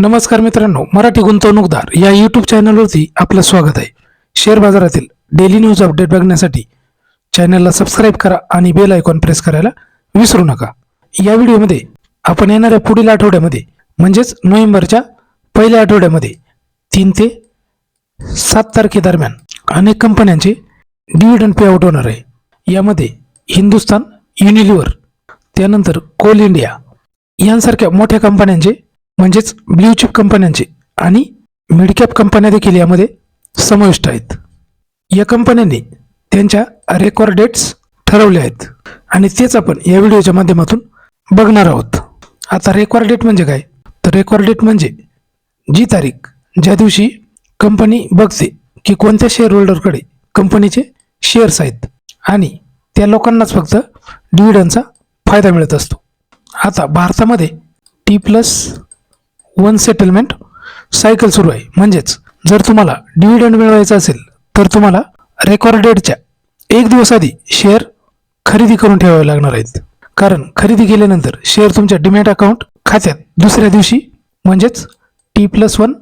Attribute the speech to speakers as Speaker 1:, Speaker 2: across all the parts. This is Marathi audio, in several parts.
Speaker 1: नमस्कार मित्रांनो मराठी गुंतवणूकदार या यूट्यूब चॅनलवरती आपलं स्वागत आहे. शेअर बाजारातील डेली न्यूज अपडेट बघण्यासाठी चॅनलला सबस्क्राईब करा आणि बेल आयकॉन प्रेस करायला विसरू नका. या व्हिडिओमध्ये आपण येणाऱ्या पुढील आठवड्यामध्ये म्हणजेच नोव्हेंबरच्या पहिल्या आठवड्यामध्ये तीन ते सात तारखेदरम्यान अनेक कंपन्यांचे डिव्हिडंड पे आउट होणार आहे. यामध्ये हिंदुस्तान युनिलिव्हर त्यानंतर कोल इंडिया यांसारख्या मोठ्या कंपन्यांचे म्हणजेच ब्ल्यू चिप कंपन्यांचे आणि मिडकॅप कंपन्या देखील यामध्ये समाविष्ट आहेत. या कंपन्यांनी त्यांच्या रेकॉर्ड डेट्स ठरवले आहेत. आणि तेच आपण या व्हिडिओच्या माध्यमातून बघणार आहोत. आता रेकॉर्ड डेट म्हणजे काय? तर रेकॉर्ड डेट म्हणजे जी तारीख ज्या दिवशी कंपनी बघते की कोणत्या शेअर होल्डरकडे कंपनीचे शेअर्स आहेत. आणि त्या लोकांनाच फक्त डिव्हिडनचा फायदा मिळत असतो. आता भारतामध्ये T plus one settlement cycle सुरू आहे. म्हणजेच जर तुम्हाला डिव्हिडंड मिळवायचा असेल तर तुम्हाला रेकॉर्डेडच्या एक दिवस आधी शेअर खरेदी करून ठेवावे लागणार आहेत. कारण खरेदी केल्यानंतर शेअर तुमच्या डिमॅट अकाउंट खात्यात दुसऱ्या दिवशी म्हणजेच टी प्लस वन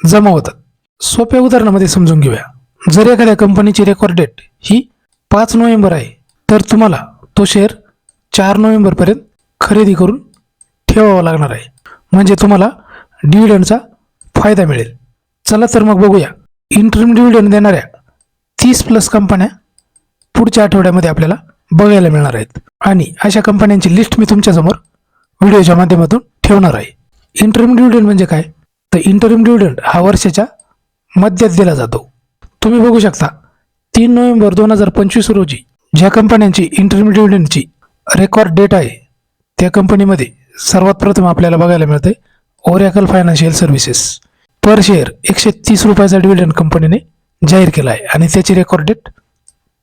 Speaker 1: जमा होतात. सोप्या उदाहरणामध्ये समजून घेऊया. जर एखाद्या कंपनीची रेकॉर्ड डेट ही पाच नोव्हेंबर आहे तर तुम्हाला तो शेअर चार नोव्हेंबरपर्यंत खरेदी करून ठेवावा लागणार आहे. म्हणजे तुम्हाला डिव्हिडंडचा फायदा मिळेल. चला तर मग बघूया. इंटरम डिव्हिडंड देणाऱ्या तीस प्लस कंपन्या पुढच्या आठवड्यामध्ये आपल्याला बघायला मिळणार आहेत. आणि अशा कंपन्यांची लिस्ट मी तुमच्यासमोर व्हिडिओच्या माध्यमातून ठेवणार आहे. इंटरम डिव्हिडंड म्हणजे काय? तर इंटरम डिव्हिडंड हा वर्षाच्या मध्यात दिला जातो. तुम्ही बघू शकता तीन नोव्हेंबर दोन हजार पंचवीस रोजी ज्या कंपन्यांची इंटरम डिव्हिडंडची रेकॉर्ड डेट आहे त्या कंपनीमध्ये सर्वात प्रथम आपल्याला बघायला मिळते Oracle financial services per share एकशे तीस रुपयाचा डिव्हिडंड कंपनीने जाहीर केला आहे आणि त्याची रेकॉर्ड डेट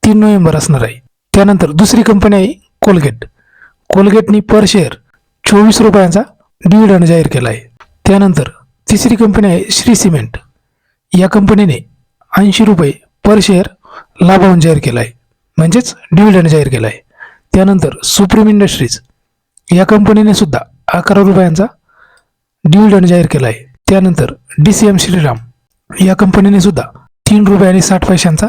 Speaker 1: तीन नोव्हेंबर असणार आहे. त्यानंतर दुसरी कंपनी आहे कोलगेट कोलगेटनी पर शेअर चोवीस रुपयांचा डिव्हिडंड जाहीर केला आहे त्यानंतर तिसरी कंपनी आहे श्री सिमेंट. या कंपनीने ऐंशी रुपये पर शेअर लाभांश जाहीर केला आहे म्हणजेच डिव्हिडंड जाहीर केला आहे त्यानंतर सुप्रीम इंडस्ट्रीज या कंपनीने सुद्धा अकरा रुपयांचा डिव्हिडंड जाहीर केला आहे त्यानंतर डी सी एम श्रीराम या कंपनीने सुद्धा तीन रुपये आणि साठ पैशांचा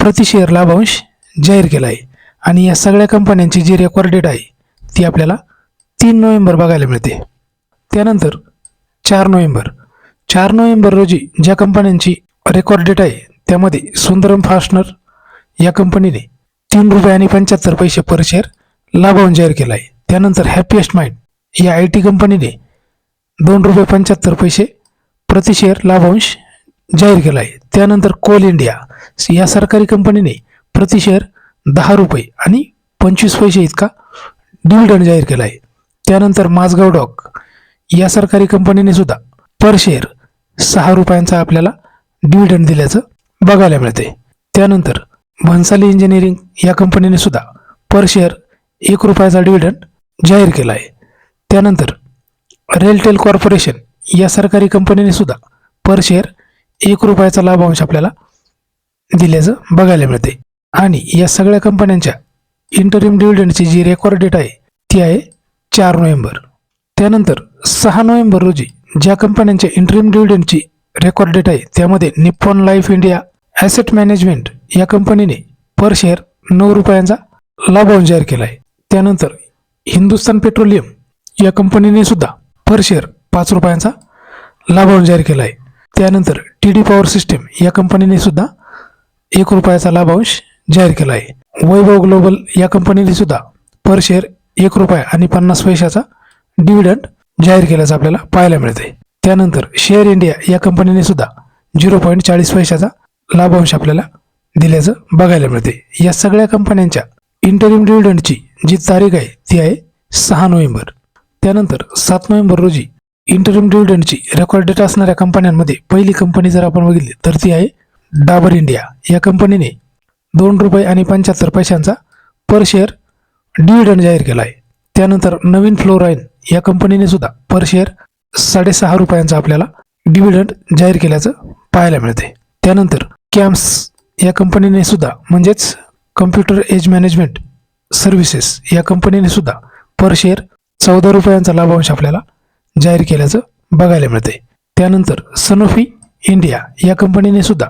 Speaker 1: प्रति शेअर लाभांश जाहीर केला आहे आणि या सगळ्या कंपन्यांची जी रेकॉर्ड डेट आहे ती आपल्याला तीन नोव्हेंबर बघायला मिळते. त्यानंतर चार नोव्हेंबर. चार नोव्हेंबर रोजी ज्या कंपन्यांची रेकॉर्ड डेट आहे त्यामध्ये सुंदरम फास्टनर या कंपनीने तीन रुपये आणि पंच्याहत्तर पैसे पर शेअर लाभांश जाहीर केला आहे त्यानंतर हॅपीएस्ट माइंड या आय टी कंपनीने दोन रुपये पंच्याहत्तर पैसे प्रतिशेअर लाभांश जाहीर केला आहे त्यानंतर कोल इंडिया या सरकारी कंपनीने प्रतिशेअर दहा रुपये आणि पंचवीस पैसे इतका डिव्हिडंड जाहीर केला आहे त्यानंतर माझगाव डॉक या सरकारी कंपनीने सुद्धा पर शेअर सहा रुपयांचा आपल्याला डिव्हिडंड दिल्याचं बघायला मिळते त्यानंतर भन्साली इंजिनिअरिंग या कंपनीने सुद्धा पर शेअर एक रुपयाचा डिव्हिडंड जाहीर केला आहे त्यानंतर रेलटेल कॉर्पोरेशन या सरकारी कंपनीने सुद्धा पर शेअर एक रुपयाचा लाभांश आपल्याला दिल्याचं बघायला मिळते आणि या सगळ्या कंपन्यांच्या इंटरिम डिव्हिडंडची जी रेकॉर्ड डेट आहे ती आहे चार नोव्हेंबर. त्यानंतर सहा नोव्हेंबर रोजी ज्या कंपन्यांच्या इंटरिम डिव्हिडंडची रेकॉर्ड डेट आहे त्यामध्ये Nippon life India asset management या कंपनीने पर शेअर नऊ रुपयांचा लाभांश जाहीर केला आहे त्यानंतर हिंदुस्तान पेट्रोलियम या कंपनीने सुद्धा पर शेअर पाच रुपयांचा लाभांश जाहीर केला आहे त्यानंतर टी डी पॉवर सिस्टीम या कंपनीने सुद्धा एक रुपयाचा लाभांश जाहीर केला आहे वैभव ग्लोबल या कंपनीने सुद्धा पर शेअर एक रुपया आणि पन्नास पैशाचा डिव्हिडंड जाहीर केल्याचं आपल्याला पाहायला मिळते त्यानंतर शेअर इंडिया या कंपनीने सुद्धा झिरो पॉईंट चाळीस पैशाचा लाभांश आपल्याला दिल्याचं बघायला मिळते या सगळ्या कंपन्यांच्या इंटरिम डिव्हिडंडची जी तारीख आहे ती आहे सहा नोव्हेंबर. त्यानंतर सात नोव्हेंबर रोजी इंटरम डिव्हिडंडची रेकॉर्ड डेटा असणाऱ्या कंपन्यांमध्ये पहिली कंपनी जर आपण बघितली तर ती आहे डाबर इंडिया या कंपनीने दोन रुपये आणि पंच्याहत्तर पैशांचा पर शेअर डिव्हिडंड जाहीर केला आहे त्यानंतर नवीन फ्लोराईन या कंपनीने सुद्धा पर शेअर साडेसहा रुपयांचा आपल्याला डिव्हिडंड जाहीर केल्याचं पाहायला मिळते त्यानंतर कॅम्प्स या कंपनीने सुद्धा म्हणजेच कम्प्युटर एज मॅनेजमेंट सर्व्हिसेस या कंपनीने सुद्धा पर शेअर चौदा रुपयांचा लाभांश आपल्याला जाहीर केल्याचं बघायला मिळते त्यानंतर सनोफी इंडिया या कंपनीने सुद्धा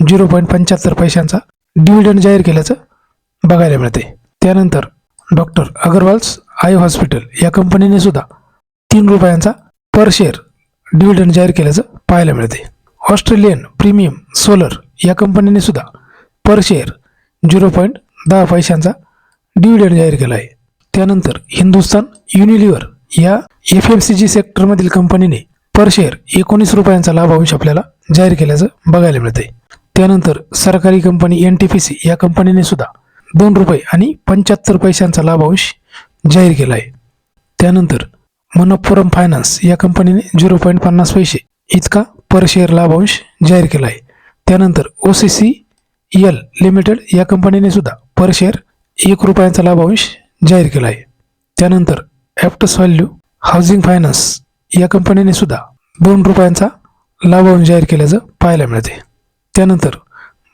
Speaker 1: झिरो पॉईंट पंच्याहत्तर पैशांचा डिव्हिडंड जाहीर केल्याचं बघायला मिळते त्यानंतर डॉक्टर अगरवाल्स आय हॉस्पिटल या कंपनीने सुद्धा तीन रुपयांचा पर शेअर डिव्हिडंड जाहीर केल्याचं पाहायला मिळते ऑस्ट्रेलियन प्रीमियम सोलर या कंपनीने सुद्धा पर शेअर झिरो पॉईंट दहा पैशांचा डिव्हिडंड जाहीर केला आहे त्यानंतर हिंदुस्तान युनिलिव्हर या एफ एम सी जी सेक्टरमधील कंपनीने पर शेअर एकोणीस रुपयांचा लाभांश आपल्याला जाहीर केल्याचं बघायला मिळते त्यानंतर सरकारी company N T P C या कंपनीने सुद्धा दोन रुपये आणि पंच्याहत्तर पैशांचा लाभांश जाहीर केला आहे. त्यानंतर मनप्पुरम फायनान्स या कंपनीने झिरो पॉईंट पन्नास पैसे इतका पर शेअर लाभांश जाहीर केला आहे. त्यानंतर O C C L limited या कंपनीने सुद्धा पर शेअर एक रुपयांचा लाभांश जाहीर केला आहे. त्यानंतर ॲप्टस व्हॅल्यू हाऊसिंग फायनान्स या कंपनीने सुद्धा दोन रुपयांचा लाभांश जाहीर केल्याचं पाहायला मिळते. त्यानंतर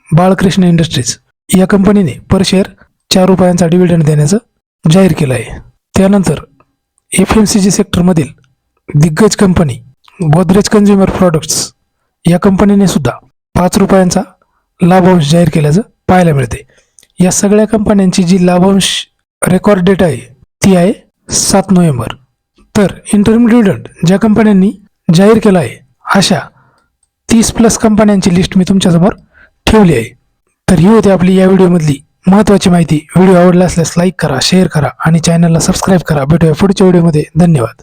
Speaker 1: बाळकृष्ण इंडस्ट्रीज या कंपनीने पर शेअर चार रुपयांचा डिव्हिडंड देण्याचं जाहीर केलं आहे त्यानंतर एफ एम सी जी सेक्टरमधील दिग्गज कंपनी गोदरेज कन्झ्युमर प्रॉडक्ट्स या कंपनीने सुद्धा पाच रुपयांचा लाभांश जाहीर केल्याचं पाहायला मिळते. या सगळ्या कंपन्यांची जी लाभांश रेकॉर्ड डेट आहे ती आहे सात नोव्हेंबर. तर इंटरम डिव्हिडंड ज्या कंपन्यांनी जाहीर केला आहे अशा तीस प्लस कंपन्यांची लिस्ट मी तुमच्यासमोर ठेवली आहे. तर ही होती आपली या व्हिडिओमधली महत्त्वाची माहिती. व्हिडिओ आवडला असल्यास लाईक करा शेअर करा आणि चॅनलला सबस्क्राईब करा. भेटूया पुढच्या व्हिडिओमध्ये धन्यवाद.